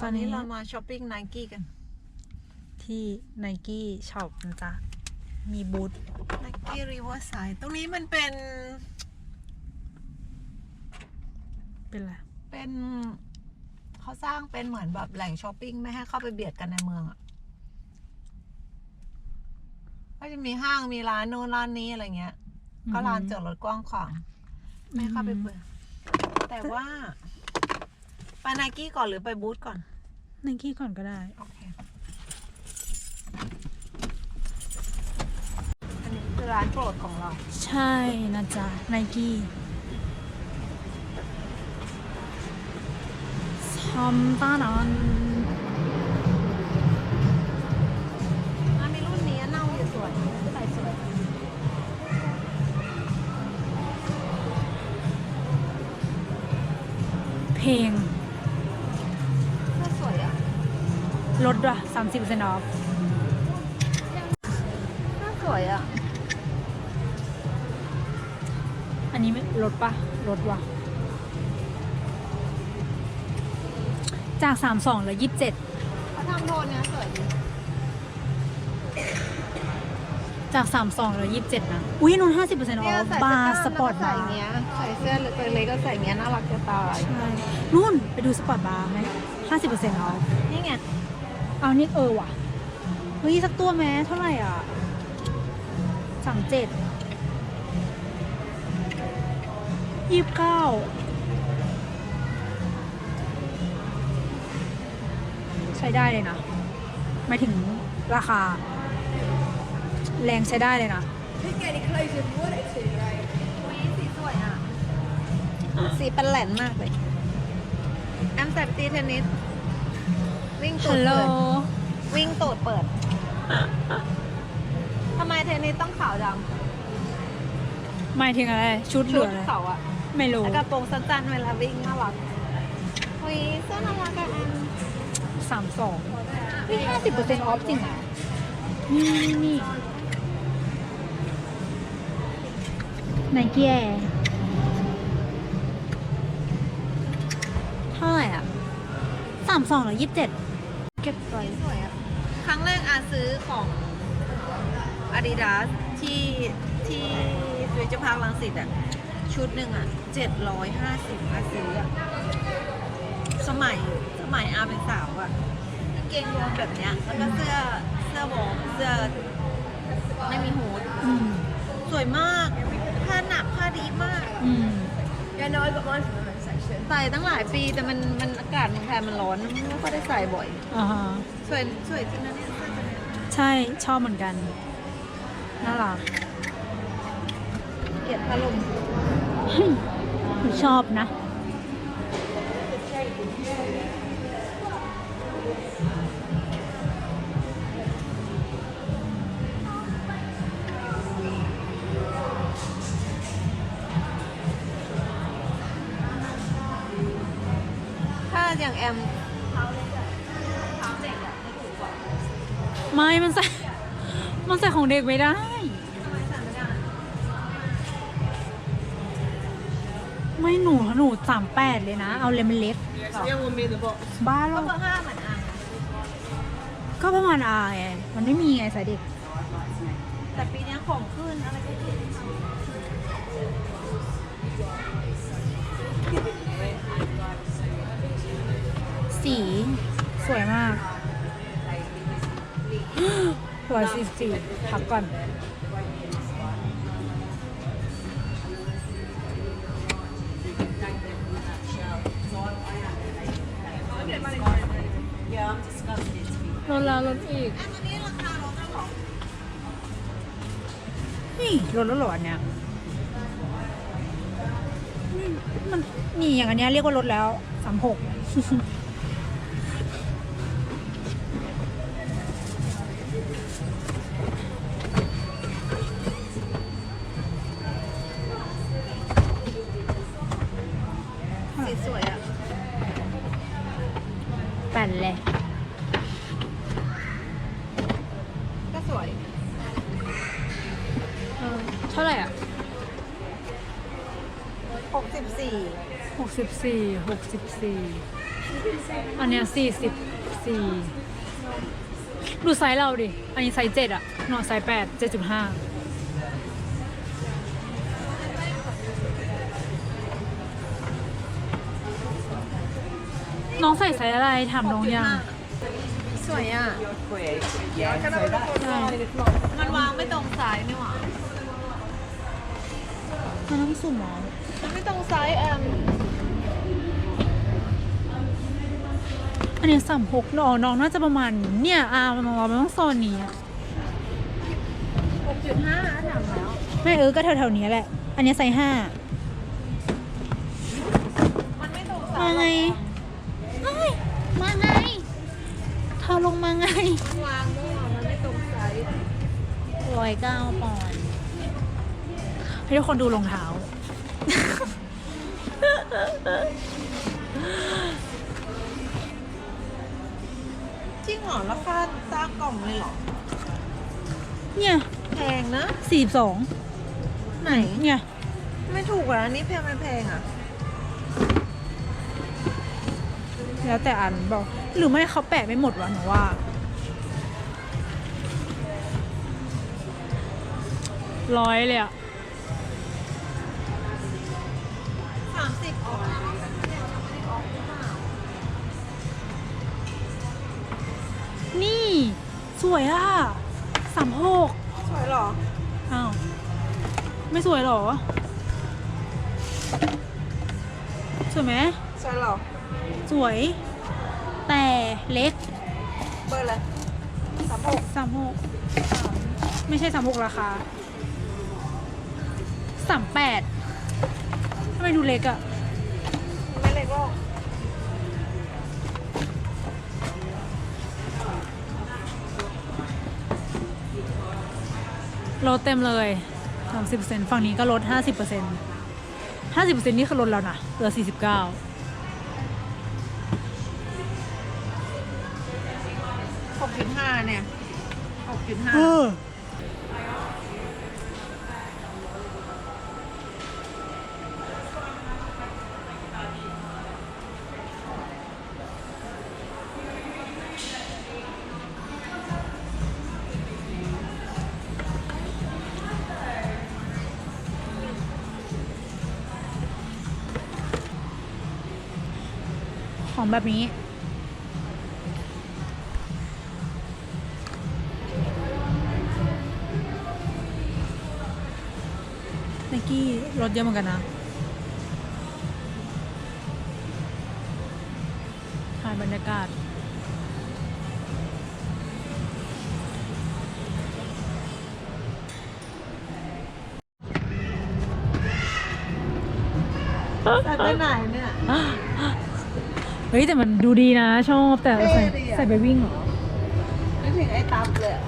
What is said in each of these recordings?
ตอนนี้เรามาช้อปปิ้งไนกี้กัน ที่ไนกี้ช็อปนะจ๊ะ มีบูธไนกี้รีเวอร์ไซด์ตรงนี้มันเป็น เป็นอะไร เป็นเขาสร้างเป็นเหมือนแบบแหล่งช้อปปิ้งไม่ให้เข้าไปเบียดกันในเมืองอะก็จะมีห้างมีร้านโน้นร้านนี้อะไรเงี้ย ก็ลานจอดรถกว้างขวาง ไม่ให้เข้าไปเบื่อแต่ว่า ไปไนกี้ก่อนหรือไปบูธก่อน ไนกี้ก่อนก็ได้ โอเค อันนี้คือร้านโปรดของเรา ใช่นะจ๊ะไนกี้ซอมตานอนอะมีรุ่นนี้เน่าอยู่สวยใส่สวย เพลง ลดด้วยสามสิบเปอร์เซ็นต์ออฟน่าสวยอะ อันนี้ไม่ลดปะลดว่ะ จากสามสองเหลือยี่สิบเจ็ดเขาทำโทนเนี้ยสวยดีจากสามสองเหลือยี่สิบเจ็ดนะ อุ้ยนุ่นห้าสิบเปอร์เซ็นต์ออเนี่ยฟใส่บาร์เสื้สอกปล้อร์ตใส่บาร์เงี้ยใส่เสื้อตัวเล็กก็ใส่เงี้ยน่ารักจะตาย ใช่ นุ่นไปดูสปอร์ตบาร์ไหมห้าสิบเปอร์เซ็นต์ออฟนี่ไง เอานี่เออว่ะ เฮ้ย สักตัวแม้เท่าไหร่อะสามเจ็ดยี่สิบเก้าใช้ได้เลยนะหมายถึงราคา แรงใช้ได้เลยนะอุ้ยสีสวยอะ สีเป็นแหลนมากเลยแอมใส่ไปตีเทนนิส วิ่งตูฮัดลโหล เปิด วิ่งตูดเปิด ทำไมเทนนิสต้องขาวดหมายถึงอะไร ชุดำหรืชุอดอะไรเขาอะไม่รู้ แล้วกระโปรงสั้นๆเวลาวิ่งน่ารักเฮ้ยเสื้อน่ารักอะแอมสามสองนี่ห้าสิบเปอร์เซ็นต์ออฟจริงเหรอนี่นี่นี่ไนกี้แอร์เท่าไหร่อะสามสองหรือยี่สิบเจ็ดเก็บไว้สวยอะครั้งแรกอาซื้อของ Adidas ที่ที่ฟิวเจอร์พาร์คลังสิตอะชุดหนึ่งอะเจ็ดร้อยห้าสิบอาซื้ออะสมัยสมัยอาเป็นสาวอะกางเกงวอร์มแบบเนี้ยแล้วก็เสื้อเสื้อวอร์มเสื้อไม่มีฮูดอืมสวยมาก ผ้าหนักผ้าดีมาก อืม Yeah, no, I got mine from the men's section. ใส่ตั้งหลายปีแต่มันมันอากาศเมืองไทยมันร้อนไม่ค่อยได้ใส่บ่อยอ่าฮะสวยสวยจริงนะเนี่ยเสื้อตัวเนี้ยใช่ชอบเหมือนกัน น่ารักเกลียดพัดลมชอบนะ อย่างแอมไม่ มันใส่ มันใส่ของเด็กไม่ได้ ไม่หนูหนูสามแปดเลยนะ เอาเลยมันเล็ก Yeah, so the other one be in the box. บ้าก็แล้วเบอร์ห้าเหมือนอันก็ประมาณอาไงมันไม่มีไงสายเด็ก แต่ปีเนี้ยของขึ้นอะไรก็ขึ้น สีสวยมากร้อยสี่สิบสี่พักก่อนลดแล้วลดอีกแอมอันนี้ราคาลดแล้วเหรอนี่ลดแล้วเหรออันเนี้ยนี่มันนี่อย่างอันเนี้ยเรียกว่าลดแล้วสามหก สิบสี่หกสิบสี่หกสิบสี่อันเนี้ยสี่สิบสี่ดูไซส์เราดิ อันนี้ไซส์เจ็ดอะเนาะไซส์แปดเจ็ดจุดห้าน้องใส่ไซส์อะไร ถามน้องยัง สวยอะใช่มันวางไม่ตรงไซส์นี่หว่า มันต้องสุ่มเหรอมันไม่ตรงไซส์แอม อันนี้สามหกน้องน้องน่าจะประมาณ เนี่ยอาน้องเราไม่ต้องโซนนี้อะหกจุดห้าถามแล้วไม่เออก็แถวๆนี้แหละ อันนี้ไซส์ห้ามันไม่ตรงไซมาส์ไงเอ้ยมาไงเธอลงมาไงมันวางมั่วมันไม่ตรงไซส์ร้อยเก้าปอนด์ให้ทุกคนดูรองเท้า ริงเหรอราคาตากล่องเลยเหรอ เนี่ยแพงนะ สี่สองไหน เนี่ยไม่ถูกอะอันนี้แพงไม่แพงอะ แล้วแต่อันบอก หรือไม่เขาแปะไม่หมดวะหนูว่า ร้อยเลยอะ วยอะสามหกสวยเหรอ อ้าว ไม่สวยเหรอ สวยไหมสวยเหรอ สวย แต่เล็ก เบอร์อะไรสามหกสามหกไม่ใช่สามหกราคาสามแปดทำไมดูเล็กอะ ลดเต็มเลยสามสิบเปอร์เซ็นฝั่งนี้ก็ลดห้าสิบเปอร์เซ็นห้าสิบเปอร์เซ็นนี่คือลดแล้วนะเหลือสี่สิบเก้าหกจุดห้าเนี่ยหกจุดห้า ของแบบนี้ ไนกี้รถเยอะเหมือนกันนะถ่ายบรรยากาศใส่ไปไหนเนี่ย เฮ้ยแต่มันดูดีนะ ชอบแต่ใส่เท่ดีอะใส่ไปวิ่งเหรอนึกถึงไอ้ตับเลยอะ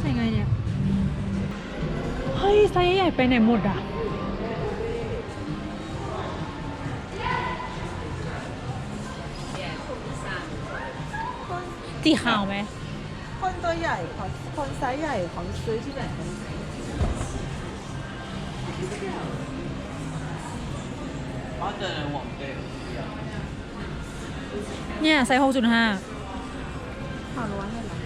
ใส่ไงเนี่ย เฮ้ยไซส์ใหญ่ไปไหนหมดอะตีขาวไหมคนตัวใหญ่เขาคนไซส์ใหญ่เขาซื้อที่ไหนกัน เนี่ยไซส์หกจุดห้าข่าวร้อนเลยเหรอ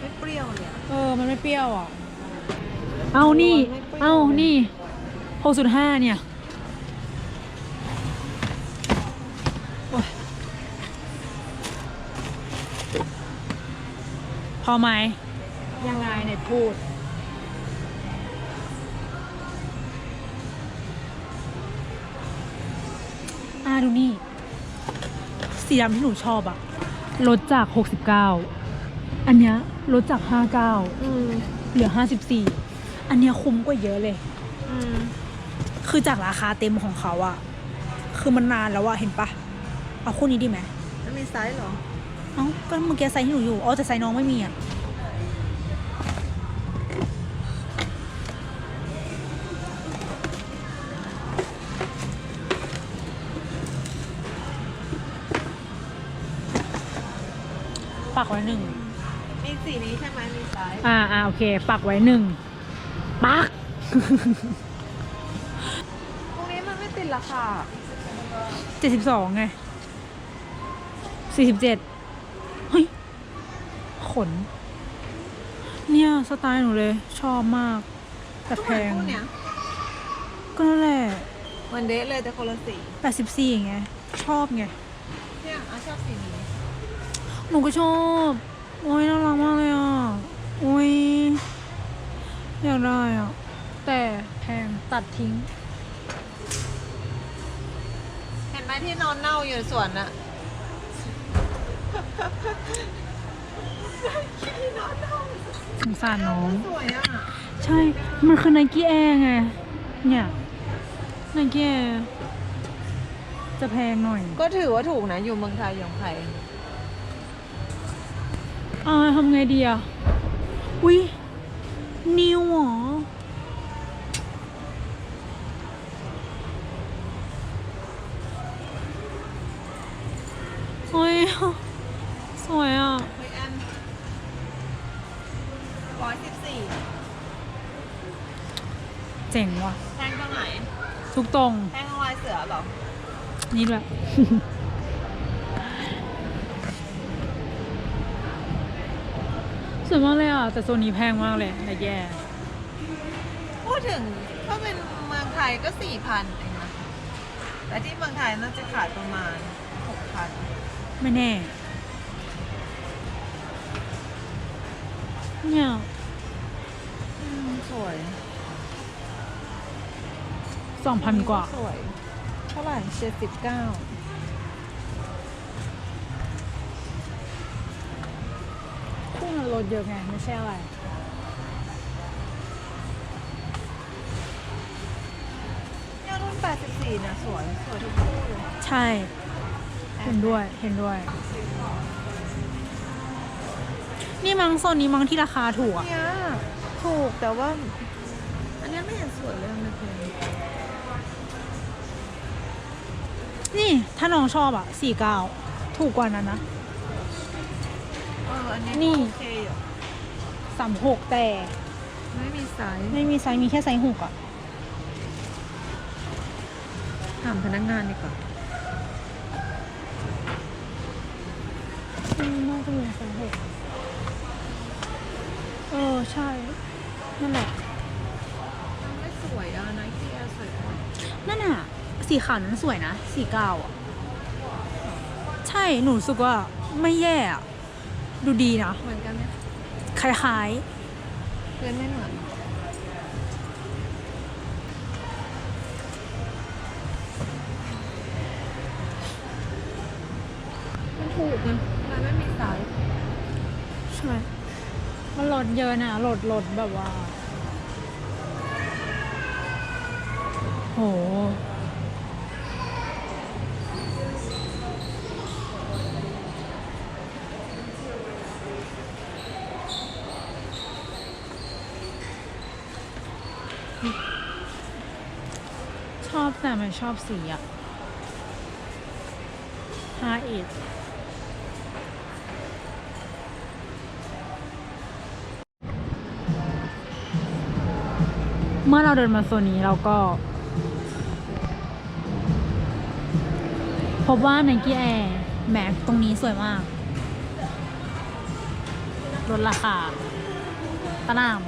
ไม่เปรี้ยวเนี่ยเออ มันไม่เปรี้ยวอะ เอานี่ไม่เปรี้ยวเอานี่หกจุดห้าเนี่ยโอ๊ยพอไหมยังไงไหนพูด ดูนี่ สีดำที่หนูชอบอะลดจาก 69 อันเนี้ยลดจาก59อืมเหลือ 54 อันเนี้ยคุ้มกว่าเยอะเลย อืมคือจากราคาเต็มของเขาอะคือมันนานแล้วอะเห็นปะเอาคู่นี้ดีไหมแล้วมีไซส์เหรอ เอ้าก็เมื่อกี้ไซส์ที่หนูอยู่อ๋อแต่ไซส์น้องไม่มีอะ ปักไว้หนึ่งมีสีนี้ใช่ไหมมีไซส์อ่าอ่าโอเค ปักไว้หนึ่งปักพวกนี้มันไม่ติดราคาเจ็ดสิบสองไงสี่สิบเจ็ดเฮ้ย ขน เนี่ย สไตล์หนูเลย ชอบมาก แต่แพงพวกเนี้ยก็นั่นแหละเหมันเดทเลยแต่คนละสีแปดสิบสี่ไง ชอบไง เนี่ยอาชอบสีนี้ หนูก็ชอบ โอ้ยน่ารักมากเลยอะ โอ้ยอยากได้อะ แต่แพงตัดทิ้ง เห็นไหมที่นอนเน่าอยู่ในสวนอะสงสารน้อง สวยอะใช่ มันคือไนกี้แอร์ไง เนี่ยไนกี้แอร์จะแพงหน่อย ก็ถือว่าถูกนะอยู่เมืองไทยอย่างไทย อ่าทำไงดีอะ อุ้ยนิวเหรอ โอ้ย สวยอะ เฮ้ยแอนร้อยสิบสี่เจ๋งว่ะแพงตรงไหนทุกตรงแพงตรงลายเสือเหรอ นี่แหล วยมากเลยอะ แต่โซนนี้แพงมากเลยไนแย่ พูดถึงถ้าเป็นเมืองไทยก็สี่พันเองนะแต่ที่เมืองไทยน่าจะขายประมาณหกพันไม่แน่ เนี่ย สวยสองพันกว่า สวย เท่าไหร่เจ็ดสิบเก้า คู่มันลดเยอะไงไม่ใช่อะไรเนี่ยรุ่นแปดสิบสี่เนี่ยสวย สวยทุกคู่เลยใช่ เห็นด้วยเห็นด้วย นี่มั้งโซนนี้มั้งที่ราคาถูกอะเนี่ยถูกแต่ว่า อันเนี้ยไม่เห็นสวยเลยมันเป็นนี่ถ้าน้องชอบอะสี่เก้าถูกกว่านั้นนะ เออ อันนี้นี่ โอเคอยู่ สามหกแต่ไม่มีไซส์ไม่มีไซส์มีแค่ไซส์หกอะ ถามพนักงานดีกว่าอืมน่าจะมีไซส์หกเออ ใช่ นั่นแหละไม่สวยอะไนกี้แอร์สวยกว่านั่นน่ะ สีขาวนั้นสวยนะ สีเก้าอะ ใช่หนูรู้สึกว่าไม่แย่อะ ดูดีนะ เหมือนกันไหมค ล้ายเพื่อนไม่เหมือนมันถูกนะมันไม่มีไซส์ๆใช่ไหมมันลดเยอะนะลดลดแบบว่า โห ชอบแต่มันชอบสีอะห้าเอ็ดเมื่อเราเดินมาโซนนี้เราก็พบว่า Nike Air Max ตรงนี้สวยมาก ลดราคาตะนาม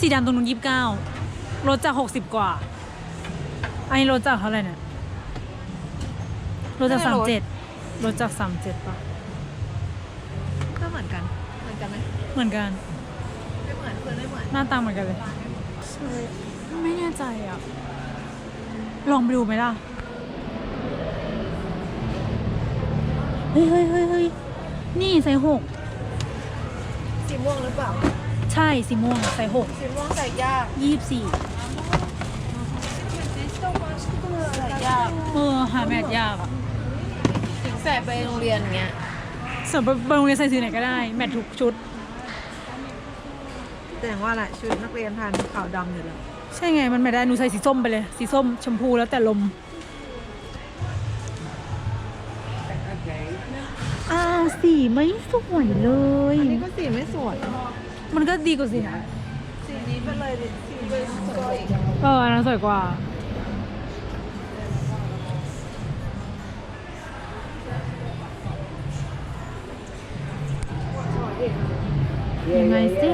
สี่ดันสีดำตรงนู้นยี่สิบเก้าลดจากหกสิบกว่า อันนี้ลดจากเท่าไหร่เนี่ยลดจากสามเจ็ดลดจากสามเจ็ดป่ะ ก็เหมือนกัน เหมือนกันไหม เหมือนกัน ไม่เหมือนเพื่อนไม่เหมือนหน้าตาเหมือนกันเลยไม่แน่ใจอะ ลองไปดูไหมล่ะ เฮ้ยเฮ้ยเฮ้ยเฮ้ยนี่ไซส์หก สีม่วงหรือเปล่า ใช่สีม่วงไซส์หกสีม่วงใส่ยากยี่สิบสี่ใส่ยากเออหาแมทยากอะสใส่ไปโรงเรียนเงี้ยส่วนไปโรงเรียนใส่สีไหนก็ได้ แมททุกชุด แต่อย่างว่าแหละชุดนักเรียนทันขาวดำอยู่แล้วใช่ไงมันไม่ได้หนูใส่สีส้มไปเลย สีส้มชมพูแล้วแต่ลมอ้าวสีไม่สวยเลย อันนี้ก็สีไม่สวย มันก็ดีกว่าสีนะสีนี้ไปเลยดิสีไปสวยเอออันนั้นสวยกว่ายังไงสิ